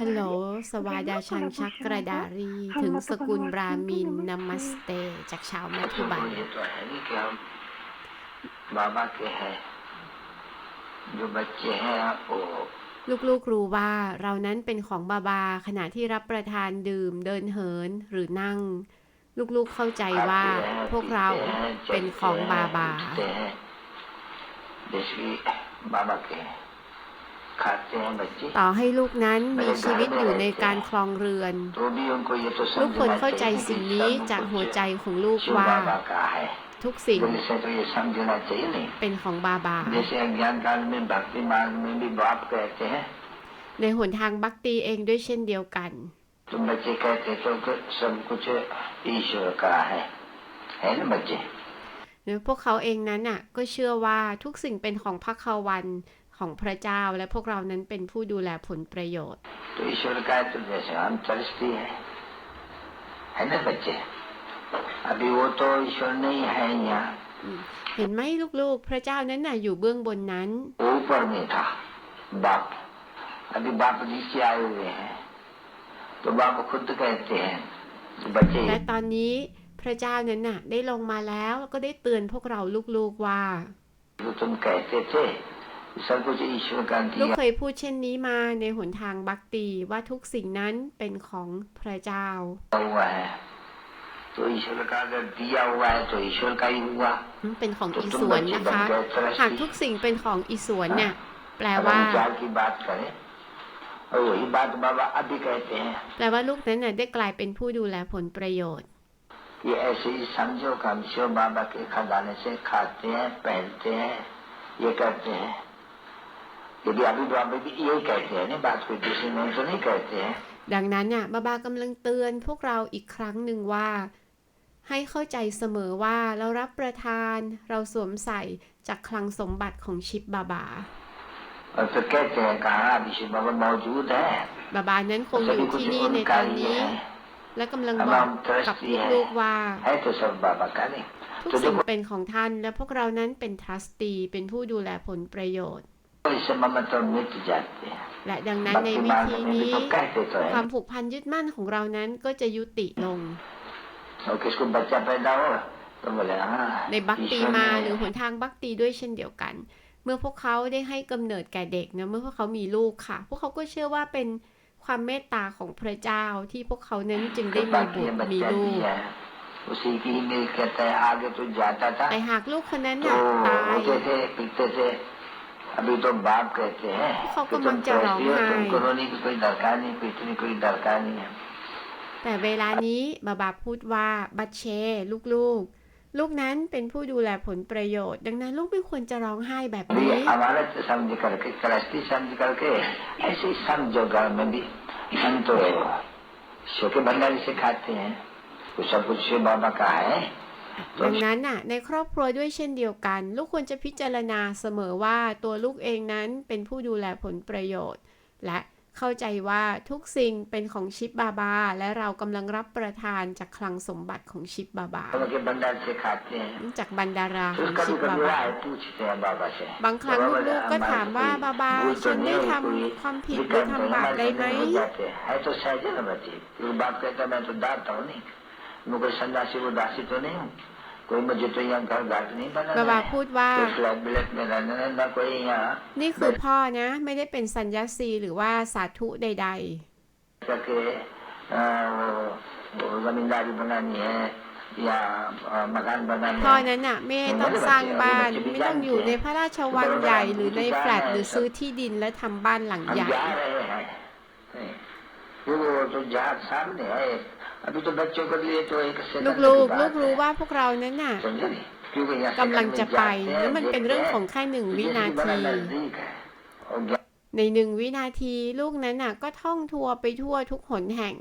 ฮัลโหล สวาดาชังชักกระดารี ถึงสกุลบรามินนามัสเต จากชาวมัทุบันลูกๆรู้ว่าเรานั้นเป็นของบาบาขณะที่รับประทานดื่มเดินเหินหรือนั่ง ลูกๆเข้าใจว่าพวกเราเป็นของบาบา บาบาเต่อให้ลูกนั้นมีชีวิตอยู่ในการคลองเรือน ลูกควรเข้าใจสิ่งนี้จากหัวใจของลูกว่า ทุกสิ่ง เป็นของบาบา ในหนทางบักตีเองด้วยเช่นเดียวกันหรืพวกเขาเองนั้นอะ ก็เชื่อว่าทุกสิ่งเป็นของพระควัน ของพระเจ้า และพวกเรานั้นเป็นผู้ดูแลผลประโยชน์ तो ईश्वर का है तो जैसे हम तरसती है है ना बच्चे अभी वो तो ईश्वर नहीं है यहाँ เห็นไหมลูกๆ พระเจ้านั้นน่ะอยู่เบื้องบนนั้น वो ऊपर में था बाप अभी बाप नीचे आए हुए हैं तो बाप खुद कहते हैं कि बच्चे และตอนนี้พระเจ้านั้นน่ะได้ลงมาแล้วก็ได้เตือนพวกเราลูกๆว่า जो तुम कहते थे ลูกเคยพูดเช่นนี้มาในหนทางบักตีว่าทุกสิ่งนั้นเป็นของพระเจ้าเป็นของอีสวนนะคะ หากทุกสิ่งเป็นของอีสวนเนี่ย แปลว่าแปลว่าลูกนั้นน่ยได้กลายเป็นผู้ดูแลผลประโยชน์ที่เอซีสัมโยคำเชื่อบาบาเกขดานเสขาดเนี่ยแปลเนี่ยเยกัดเนี่ย यदि अभी बाबा भी यही कहते हैं नहीं बात कोई दूसरी नहीं तो नहीं कहते हैं ดังนั้นน่ะบาบากำลังเตือนพวกเราอีกครั้งหนึ่งว่า ให้เข้าใจเสมอว่าเรารับประทานเราสวมใส่จากคลังสมบัติของชิปบาบา और फिर कहते हैं कहा अभी शिव बाबा मौजूद है บาบานั้นคงอ सभी ยู่ कुछ ที่นี่ในต उनका อน ही นี้ है และกำลังบอกกับลูกๆว่า है तो सब बाबा का नहीं ทุก तो สิ่ง देखो เป็นของท่าน และพวกเรานั้นเป็นทรัสตีเป็นผู้ดูแลผลประโยชน์ และดังนั้นในวิธีนี้ ความผูกพันยึดมั่นของเรานั้นก็จะยุติลง ในบักตีมาหรือหนทางบักตีด้วยเช่นเดียวกัน เมื่อพวกเขาได้ให้กำเนิดแก่เด็กนะเมื่อพวกเขามีลูกค่ะ พวกเขาก็เชื่อว่าเป็นความเมตตาของพระเจ้าที่พวกเขานั้นจึงได้มีบุตรมีลูกแต่หากลูกคนนั้นตาย अभी तो बाप कहते हैंเขา कि กำลั तुम งจะร้อง तरसती हो ไห้ तुमको रोने की कोई दरकार नहीं पीटने की कोई दरकार नहीं है แต่เวลานี้บาบาพูดว่าบัตเชลูกๆ ลูกนั้นเป็นผู้ดูแลผลประโยชน์ ดังนั้นลูกไม่ควรจะร้องไห้แบบ ये นี้ हमारा समझ करके क्रस्ती समझ करके ऐसे ही समझो घर में भी हम तो शिव के भंडारी से खाते हैं तो सब कुछ शिव बाबा का है ดังนั้นน่ะในครอบครัวด้วยเช่นเดียวกัน ลูกควรจะพิจารณาเสมอว่าตัวลูกเองนั้นเป็นผู้ดูแลผลประโยชน์ และเข้าใจว่าทุกสิ่งเป็นของชิปบาบา และเรากำลังรับประทานจากคลังสมบัติของชิปบาบา จากบันดาราของชิปบาบา บางครั้งลูกๆก็ถามว่าบาบา ฉันได้ทำความผิดหรือทำบาปใดไหมไอ้หนูเป็นสันดาสิบุดาสิตัวนี้ บาบาพูดว่า นี่คือพ่อนะ ไม่ได้เป็นสัญญาซีหรือว่าสาธุใดๆก็พ่อนั้นน่ะไม่ต้องสร้างบ้านไม่ต้องอยู่ในพระราชวังใหญ่หรือในแฟลตหรือซื้อที่ดินและทำบ้านหลังใหญ่ जा रहे हैं नहीं, वो तो जहाज सामने है अभी तो बच्चों के लिए तो एक सेकंड ลูก की ๆ ลู बात กรู้ है। ว่าพวกเรานั้นน่ะ समझे नहीं क्योंकि यहाँ กำลัง सेकंड จะ में ไป जाते हैं, แล้วมันเป็นเรื่องของ देखते แค่หนึ่ง हैं, วิ ये นา भी बड़ा ที नजदीक है और ज्ञान ในหนึ่งวินาทีลูกนั้นน่ะ ก็ท่องทัวร์ไปทั่วทุกหนแห่ง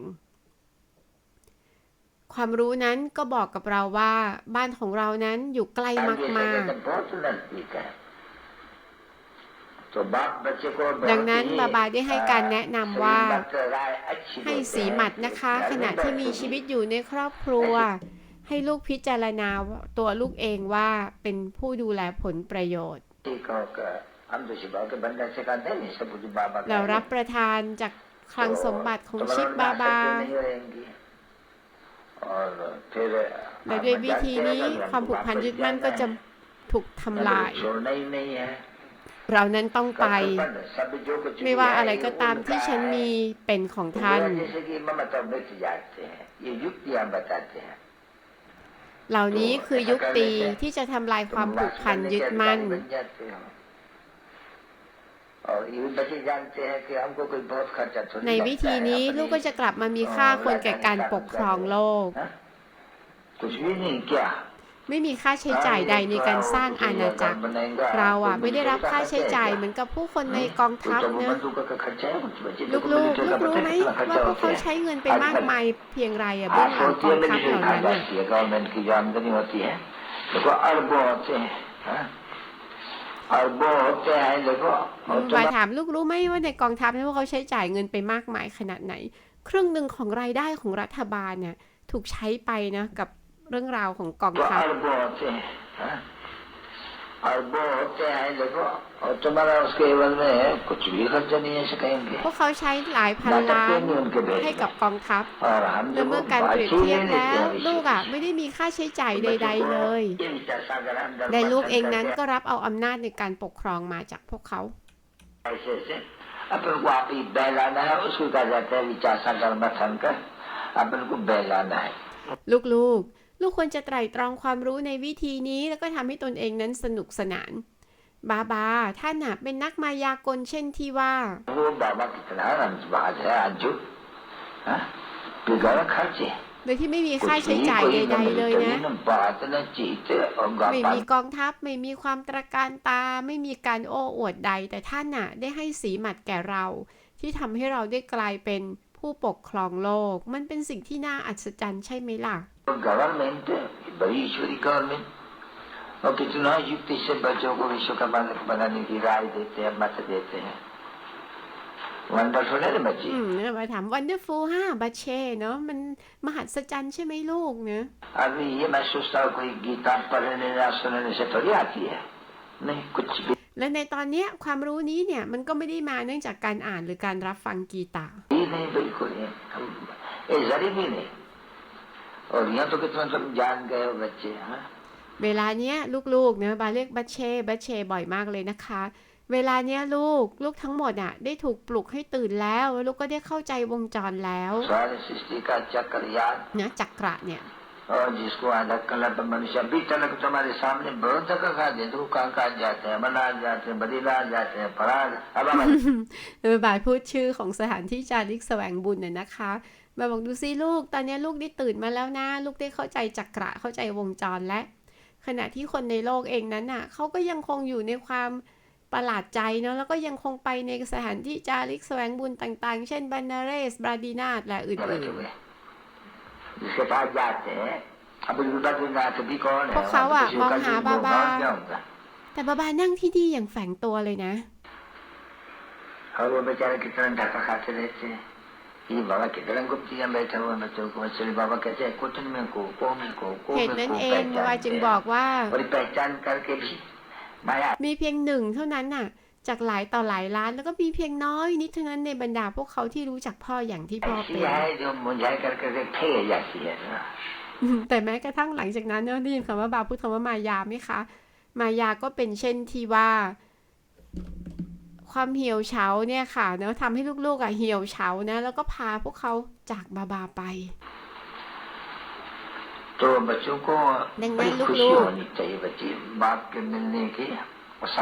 ความรู้นั้นก็บอกกับเราว่าบ้านของเรานั้นอยู่ใกล้ ये มาก सेकंड बहुत नजदीक है तो बाप बच्चे को ๆ ดังนั้นบาบาได้ให้การแนะนำว่า ให้สีหมัดนะคะ ขณะที่มีชีวิตอยู่ในครอบครัว ให้ลูกพิจารณาตัวลูกเองว่าเป็นผู้ดูแลผลประโยชน์ เรารับประทานจากคลังสมบัติของชิปบาบาและด้วยวิธีนี้ความผูกพันยึดมั่นก็จะถูกทำลาย เรานั้นต้องไป ไม่ว่าอะไรก็ตามที่ฉันมีเป็นของท่าน เหล่านี้คือยุคตีที่จะทำลายความผูกพันยึดมั่นในวิธีนี้ลูกก็จะกลับมามีค่าควรแก่การปกครองโลก ไม่มีค่าใช้จ่ายใดในการสร้างอาณาจักร เราอะไม่ได้รับค่าใช้จ่ายเหมือนกับผู้คนในกองทัพนะลูกๆลูกรู้ไหมว่าพวกเขาใช้เงินไปมากมายเพียงไรอะเบื้องหลังกองทัพเหล่านั้นอะมาถามลูกรู้ไหมว่าในกองทัพนี่ว่าเขาใช้จ่ายเงินไปมากมายขนาดไหน ครึ่งหนึ่งของรายได้ของรัฐบาลเนี่ยถูกใช้ไปนะกับ เรื่องราวของกอง तो ทัพ अरबों होते हैं हाँ? अरबों होते हैं देखो और तुम्हारा उसके एवज में कुछ भी खर्चा नहीं है कहेंगे พวกเขาใช้หลายพันล้านให้กับกองทัพ और हम และ जो เมื่อการเปรียบเทียบแล้ว ลูกอ่ะไม่ได้มีค่าใช้จ่ายใด ๆ เลย ये विचार सागर अंदर และลูกเอง मंथन นั้น करके ก็รับเอาอำนาจในการปกครองมาจากพวกเขา ऐसे ऐसे अपन को आप ही बहलाना है उसको कहा जाता है विचार सागर मंथन कर अपन को बहलाना है ลูกๆ ลูกควรจะไตร่ตรองความรู้ในวิธีนี้ แล้วก็ทำให้ตนเองนั้นสนุกสนาน บาบา ท่านเป็นนักมายากลเช่นที่ว่าโดยที่ไม่มีค่าใช้จ่ายใดๆเลยนะ ไม่มีกองทัพไม่มีความตระการตา ไม่มีการโอ้อวดใด แต่ท่านน่ะได้ให้สีหมัดแก่เรา ที่ทำให้เราได้กลายเป็นผู้ปกครองโลก มันเป็นสิ่งที่น่าอัศจรรย์ใช่ไหมล่ะ गवर्नमेंट बड़ी ईश्वरी गवर्नमेंट और कितना युक्ति से बच्चों को विश्व का मालिक बनाने की राय देते हैं मत देते हैं वंडरफुल है ना बच्ची อืมเนี่ยมาถาม wonderful ฮะบาเช่เนาะมันมหัศจรรย์ใช่ไหมลูกเนะ अभी ये मैं सोचता हूँ कोई गीता पढ़ने या सुनने से थोड़ी आती है नहीं कुछ भी และในตอนเนี้ยความรู้นี้เนี่ยมันก็ไม่ได้มาเนื่องจากการอ่านหรือการรับฟังกีตาร์ नहीं बिल्कुल नहीं हम ये जरी भी नहीं और यहाँ तो कितना तुम जान गए हो बच्चे हाँ เวลาเนี้ยลูกๆเนะบาเรียกบัชเช่บัชเช่บ่อยมากเลยนะคะ เวลาเนี้ยลูกลูกทั้งหมดอ่ะได้ถูกปลุกให้ตื่นแล้วแล้วลูกก็ได้เข้าใจวงจรแล้ว सारे सृष्टि का चक्र याद นะจักระเนี่ย और जिसको आधा कलप मनुष्य अभी तक तुम्हारे सामने बहुत धक्का खा दे तो कहाँ कहाँ जाते हैं मनार जाते हैं बद्रीनाथ जाते हैं फरार अब हम เออบายพูดชื่อของสถานที่จาริกแสวงบุญน่ะนะคะ มาบอกดูซิลูก ตอนนี้ลูกได้ตื่นมาแล้วนะ ลูกได้เข้าใจจักระเข้าใจวงจรและ ขณะที่คนในโลกเองนั้นน่ะเขาก็ยังคงอยู่ในความประหลาดใจเนาะแล้วก็ยังคงไปในสถานที่จาริกแสวงบุญต่างๆ เช่นบันนาเรสบราดินาตและอื่นๆพวกเขาอะมองหาบาบา แต่บาบานั่งที่ดีอย่างแฝงตัวเลยนะเขารวมไปจากกิจการดับประถานที่ ये बाबा कितना गुप्तियां बैठे हुए हैं बच्चों को मछली बाबा कहते हैं कुटन में को को में को को เหตุ में นั้น को เองบาบาจึง पहचानते บอ हैं กว่า और पहचान करके भी माया มีเพียงหนึ่งเท่านั้นน่ะ จากหลายต่อหลายล้าน แล้วก็มีเพียงน้อยนิดเท่านั้นในบรรดาพวกเขาที่รู้จักพ่ออย่างที่พ่อ ऐसी เป็น है जो मुंझाई कर करके फेर जाती है ना อืมแต่แม้กระทั่งหลังจากนั้นเนี่ยได้ยินคำว่าบาพูดคำว่ามายาไหมคะ มายาก็เป็นเช่นที่ว่า ความเหี่ยวเฉาเนี่ยค่ะเนาะทำให้ลูกๆอะเหี่ยวเฉานะ แล้วก็พาพวกเขาจากบาบาไปตัวบาจูก็ดังนั้นลูกๆ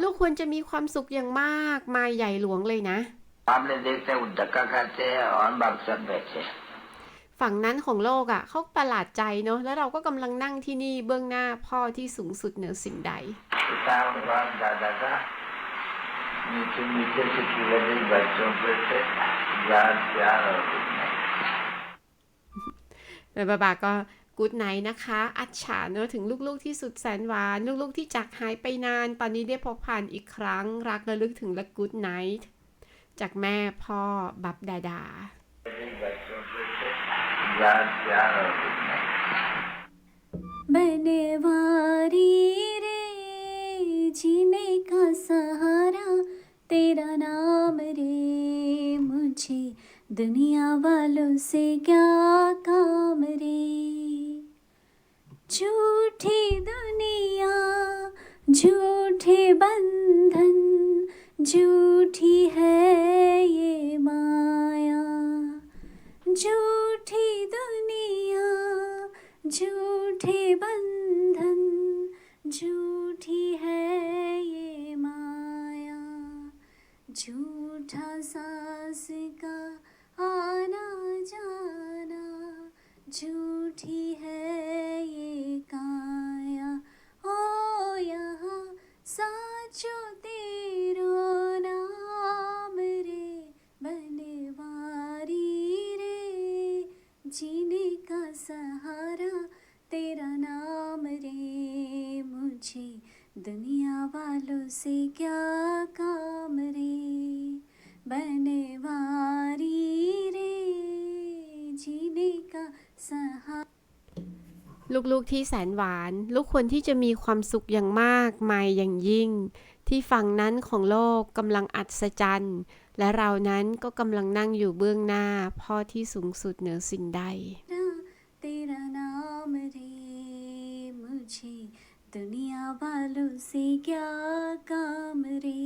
ลูกควรจะมีความสุขอย่างมากมาใหญ่หลวงเลยนะฝั่งนั้นของโลกอะเขาประหลาดใจเนาะแล้วเราก็กำลังนั่งที่นี่เบื้องหน้าพ่อที่สูงสุดเหนือสิ่งใด पिता और बाप दादा का मीठे मीठे से लगे बच्चों पे से याद प्यार और कुछ नहीं แล้วบาบาก็กู๊ดไนท์นะคะ อัจฉาเนอะถึงลูกๆที่สุดแสนหวาน ลูกๆที่จากหายไปนาน ตอนนี้ได้พบผ่านอีกครั้ง รักระลึกถึงและกู๊ดไนท์จากแม่พ่อบับดาดา लगे बच्चों पे से याद प्यार और कुछ नहीं बनवारी रे जीने का सहारा तेरा नाम रे, मुझे दुनिया वालों से क्या काम रे? झूठी दुनिया, झूठे बंधन, झूठी है ये माया। झूठी दुनिया, झूठे बंधन, झूठी झूठा सांस का आना जाना, झूठी है ये काया। ओ, यहाँ साचो तेरो नाम रे, बनवारी रे। जीने का सहारा तेरा नाम रे, मुझे दुनिया वालों से क्या ลูกๆที่แสนหวาน ลูกควรที่จะมีความสุขอย่างมากมายอย่างยิ่ง ที่ฝั่งนั้นของโลกกำลังอัศจรรย์ และเรานั้นก็กำลังนั่งอยู่เบื้องหน้า พ่อที่สูงสุดเหนือสิ่งใด तेरा नाम रे मुझे दुनिया वालों से क्या काम रे